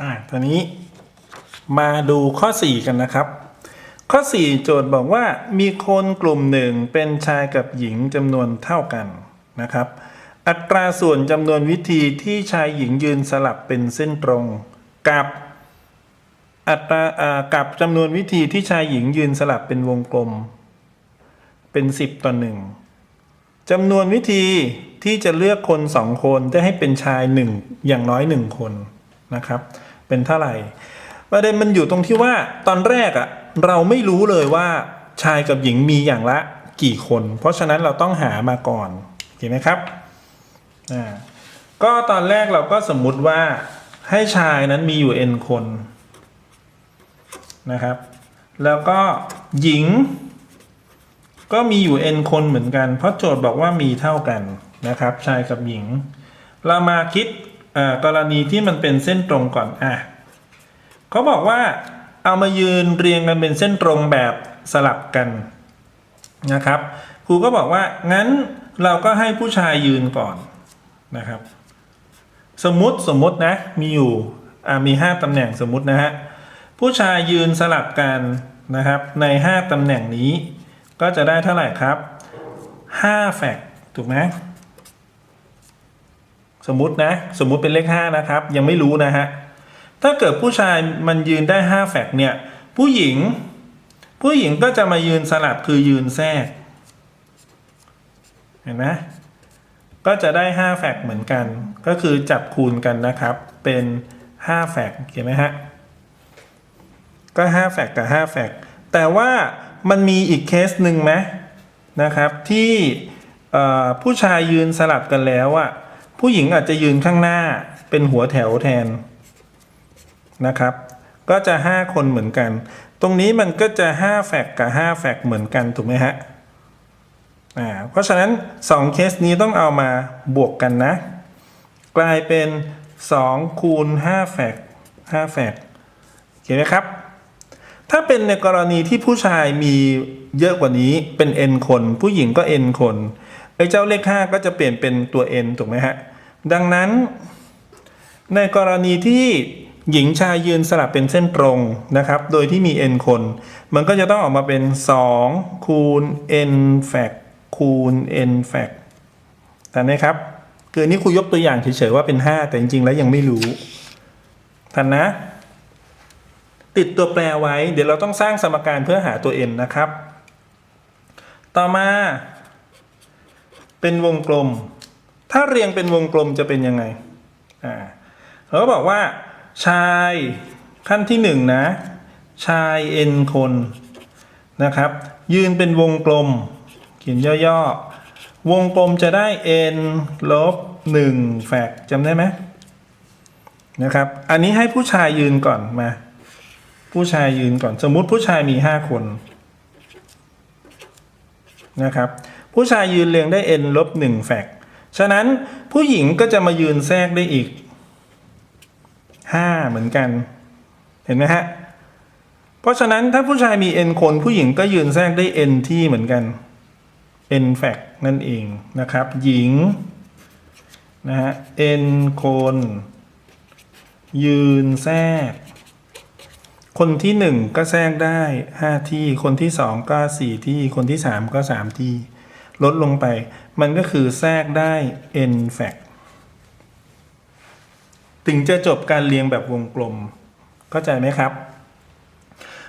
อ่าตอนนี้มาดูข้อ 4 กันนะครับ ข้อ 4 โจทย์บอกว่ามีคนกลุ่มหนึ่งเป็นชายกับหญิงจำนวนเท่ากันนะครับ อัตราส่วนจำนวนวิธีที่ชายหญิงยืนสลับเป็นเส้นตรง กับอัตรากับจำนวนวิธีที่ชายหญิงยืนสลับเป็นวงกลม เป็น 10 ต่อหนึ่งจำนวนวิธีที่จะเลือกคนสองคนได้ให้เป็นชายหนึ่งอย่างน้อยหนึ่งคน นะครับ เป็นเท่าไหร่ ประเด็นมันอยู่ตรงที่ว่าตอนแรกอะเราไม่รู้เลยว่าชายกับหญิงมีอย่างละกี่คน เพราะฉะนั้นเราต้องหามาก่อนเห็นไหมครับอ่าก็ตอนแรกเราก็สมมุติว่าให้ชายนั้นมีอยู่ n คนนะครับ แล้วก็หญิงก็มีอยู่ n คนเหมือนกัน เพราะโจทย์บอกว่ามีเท่ากันนะครับ ชายกับหญิง เรามาคิด อ่ากรณีที่มันเป็นเส้นตรงก่อนอะเขาบอกว่าเอามายืนเรียงกันเป็นเส้นตรงแบบสลับกันนะครับครูก็บอกว่างั้นเราก็ให้ผู้ชายยืนก่อนนะครับ สมมติสมมตินะมีอยู่อ่ามี 5ตำแหน่งสมมตินะฮะผู้ชายยืนสลับกันนะครับใน 5ตำแหน่งนี้ ก็จะได้เท่าไหร่ครับ 5 แฟกถูกไหม สมมตินะ สมมุติเป็นเลข 5 นะครับ ยังไม่รู้นะฮะ ถ้าเกิดผู้ชายมันยืนได้ 5 แฟกเนี่ย ผู้หญิง ผู้หญิงก็จะมายืนสลับคือยืนแทรก เห็นไหมก็จะได้ 5 แฟกเหมือนกัน ก็คือจับคูณกันนะครับ เป็น 5 แฟกเห็นไหมฮะ ก็ 5 แฟกต์กับ 5 แฟกแต่ว่ามันมีอีกเคสหนึ่งไหมนะครับ ที่ผู้ชายยืนสลับกันแล้วอะ ผู้หญิงอาจจะยืนข้างหน้าเป็นหัวแถวแทนนะครับ ก็จะ 5 คนเหมือนกัน ตรงนี้มันก็จะ 5 แฟกกับ 5 แฟกเหมือนกันถูกไหมฮะอ่าเพราะฉะนั้น 2 เคสนี้ต้องเอามาบวกกันนะ กลายเป็น 2 คูณ 5 แฟก5แฟกเห็นไหมครับ ถ้าเป็นในกรณีที่ผู้ชายมีเยอะกว่านี้เป็น n คน ผู้หญิงก็ n คนไอ้เจ้าเลข 5 ก็จะเปลี่ยนเป็นตัว n ถูกไหมฮะ ดังนั้น ในกรณีที่หญิงชายยืนสลับเป็นเส้นตรงนะครับ โดยที่มี n คน มันก็จะต้องออกมาเป็น 2 คูณ n แฟกคูณ n แฟกทันไหมครับ คือนนี้ครูยกตัวอย่างเฉยๆว่าเป็น 5 แต่จริงๆ แล้วยังไม่รู้ ทันนะ ติดตัวแปรไว้ เดี๋ยวเราต้องสร้างสมการเพื่อหาตัว n นะครับ ต่อมา เป็นวงกลม ถ้าเรียงเป็นวงกลมจะเป็นยังไงอ่าเราก็บอกว่า ชายขั้นที่หนึ่งนะ ชาย n คนนะครับ ยืนเป็นวงกลม เขียนย่อๆ วงกลมจะได้ n ลบ1แฟกจำได้ไหมนะครับ อันนี้ให้ผู้ชายยืนก่อนมา ผู้ชายยืนก่อน สมมุติผู้ชายมี 5 คนนะครับ ผู้ชายยืนเรียงได้ n ลบ1แฟก ฉะนั้นผู้หญิงก็จะมายืนแทรกได้อีก 5 เหมือนกัน เห็นไหมฮะ เพราะฉะนั้นถ้าผู้ชายมี n คน ผู้หญิงก็ยืนแทรกได้ n ที่เหมือนกัน n แฟกนั่นเองนะครับ หญิงนะฮะ n คน ยืนแทรก คนที่หนึ่งก็แทรกได้ห้าที่ คนที่สองก็สี่ที่ คนที่สามก็สามที่ ลดลงไป มันก็คือแทรกได้ n fact ถึงจะจบการเรียงแบบวงกลม เข้าใจไหมครับ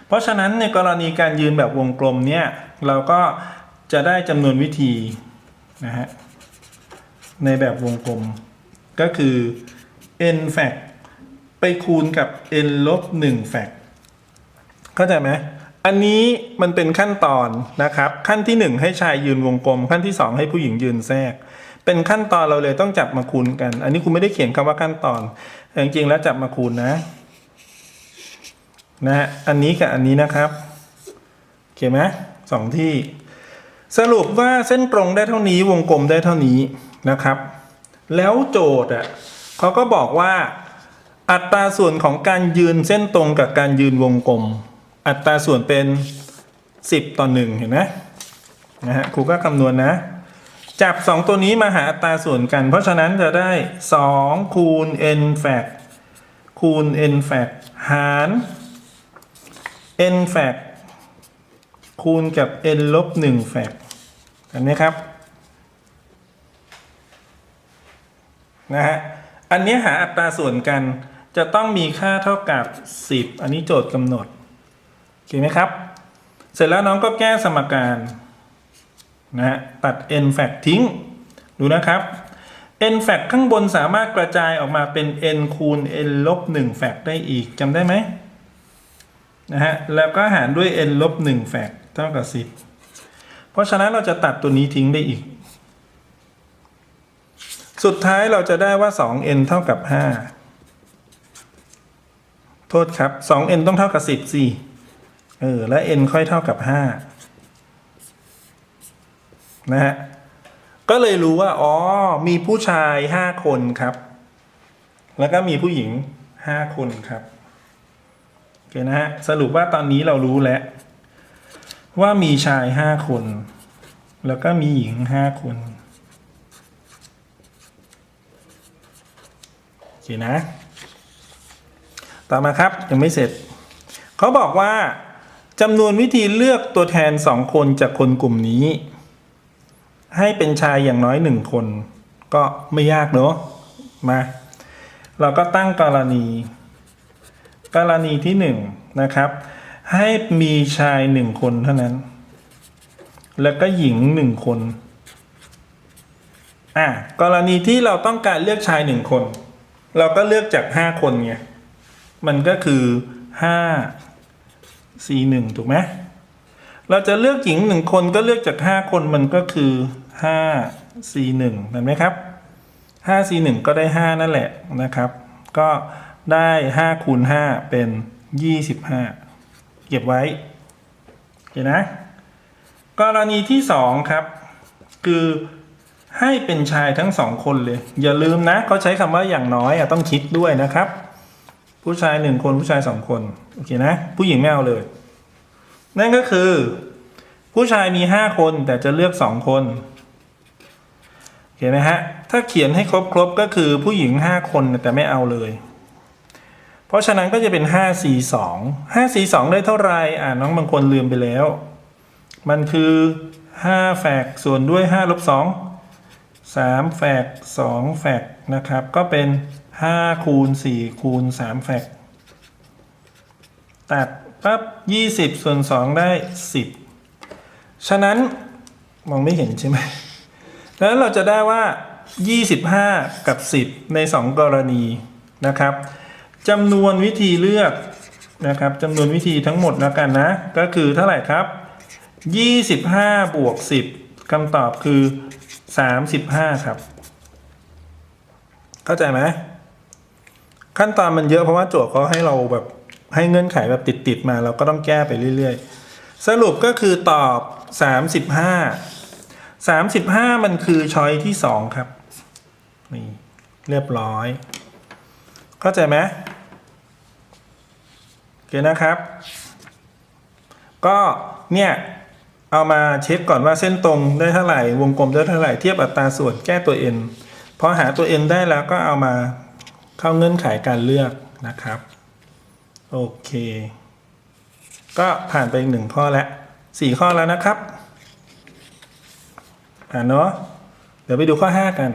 เพราะฉะนั้นในกรณีการยืนแบบวงกลมเนี่ย เราก็จะได้จำนวนวิธีนะฮะในแบบวงกลม ก็คือ n fact ไปคูณกับ n ลบ1แฟกเข้าใจไหม อันนี้มันเป็นขั้นตอนนะครับ ขั้นที่ 1 ให้ชายยืนวงกลม ขั้นที่ 2 ให้ผู้หญิงยืนแทรก เป็นขั้นตอนเราเลยต้องจับมาคูณกัน อันนี้คุณไม่ได้เขียนคำว่าขั้นตอนแต่จริงๆแล้วจับมาคูณนะนะฮะอันนี้กับอันนี้นะครับโอเคไหมสองที่ สรุปว่าเส้นตรงได้เท่านี้วงกลมได้เท่านี้นะครับ แล้วโจทย์อะเขาก็บอกว่า อัตราส่วนของการยืนเส้นตรงกับการยืนวงกลม อัตราส่วนเป็น 10 ต่อ 1 เห็นไหมนะฮะครูก็คำนวณนะ จับ 2 ตัวนี้มาหาอัตราส่วนกัน เพราะฉะนั้นจะได้ 2 คูณ n แฟกคคูณ n แฟกหาร n แฟกคูณกับ n ลบ1แฟกเห็นไหมครับนะฮะอันนี้หาอัตราส่วนกันจะต้องมีค่าเท่ากับ 10 อันนี้โจทย์กำหนด เคไหมครับ เสร็จแล้วน้องก็แก้สมการนะฮะตัด n แฟกทิ้ง ดูนะครับ n แฟกข้างบนสามารถกระจายออกมาเป็น n คูณ n ลบ1แฟกได้อีกจำได้ไหมนะฮะแล้วก็หารด้วย n ลบ1แฟกเท่ากับ 10 เพราะฉะนั้นเราจะตัดตัวนี้ทิ้งได้อีก สุดท้ายเราจะได้ว่า 2n เท่ากับ 5 โทษครับ 2n ต้องเท่ากับ 10สิ เออ และ n ค่อยเท่ากับ 5 นะฮะ ก็เลยรู้ว่า อ๋อ มีผู้ชาย 5 คนครับ แล้วก็มีผู้หญิง 5 คนครับ โอเคนะฮะ สรุปว่าตอนนี้เรารู้แล้ว ว่ามีชาย 5 คน แล้วก็มีหญิง 5 คน โอเคนะ ต่อมาครับ ยังไม่เสร็จ เขาบอกว่า จำนวนวิธีเลือกตัวแทนสองคนจากคนกลุ่มนี้ ให้เป็นชายอย่างน้อยหนึ่งคน ก็ไม่ยากเนอะมา เราก็ตั้งกรณี กรณีที่หนึ่งนะครับ ให้มีชายหนึ่งคนเท่านั้น แล้วก็หญิงหนึ่งคนอะกรณีที่เราต้องการเลือกชายหนึ่งคน เราก็เลือกจากห้าคนไงมันก็คือห้าสี่หนึ่งถูกไหมเราจะเลือกหญิงหนึ่งคนก็เลือกจากห้าคนมันก็คือห้าสี่หนึ่งเห็นไหมครับห้าสี่หนึ่งก็ได้ห้านั่นแหละนะครับ ก็ได้ห้าคูณห้าเป็นยี่สิบห้าเก็บไว้เห็นนะ กรณีที่สองครับ คือให้เป็นชายทั้งสองคนเลย อย่าลืมนะเขาใช้คำว่าอย่างน้อยอต้องคิดด้วยนะครับ ผู้ชายหนึ่งคนผู้ชายสองคนโอเคนะ ผู้หญิงไม่เอาเลย นั่นก็คือ ผู้ชายมีห้าคนแต่จะเลือกสองคนเห็นไหมฮะ ถ้าเขียนให้ครบครบก็คือผู้หญิงห้าคนแต่ไม่เอาเลย เพราะฉะนั้นก็จะเป็นห้าสี่สองห้าสี่สองได้เท่าไหรอ่าน้องบางคนลืมไปแล้ว มันคือห้าแฝกส่วนด้วยห้าลบสองสามแฝกสองแฝกนะครับ ก็เป็น ห้าคูณสี่คูณสามแฝกตัดปั๊บยี่สิบส่วนสองได้สิบฉะนั้นมองไม่เห็นใช่ไหมแล้วเราจะได้ว่า 25 กับ 10 ใน 2 กรณีนะครับจำนวนวิธีเลือกนะครับจำนวนวิธีทั้งหมดแล้วกันนะ ก็คือเท่าไหร่ครับ 25 บวก 10คำตอบคือ 35 ครับ เข้าใจไหม ขั้นตอนมันเยอะเพราะว่าโจทย์เขาให้เราแบบให้เงื่อนไขแบบติดๆมาเราก็ต้องแก้ไปเรื่อยๆ สรุปก็คือตอบ 35 35 มันคือช้อยที่ 2 ครับ นี่เรียบร้อย เข้าใจไหมโอเคนะครับ ก็เนี่ยเอามาเช็คก่อนว่าเส้นตรงได้เท่าไหร่ วงกลมได้เท่าไหร่ เทียบอัตราส่วนแก้ตัว n พอหาตัว n ได้แล้วก็เอามา เข้าเงื่อนไขการเลือกนะครับ โอเค ก็ผ่านไปอีกหนึ่งข้อแล้วสี่ข้อแล้วนะครับอ่านเนาะเดี๋ยวไปดูข้อ5กัน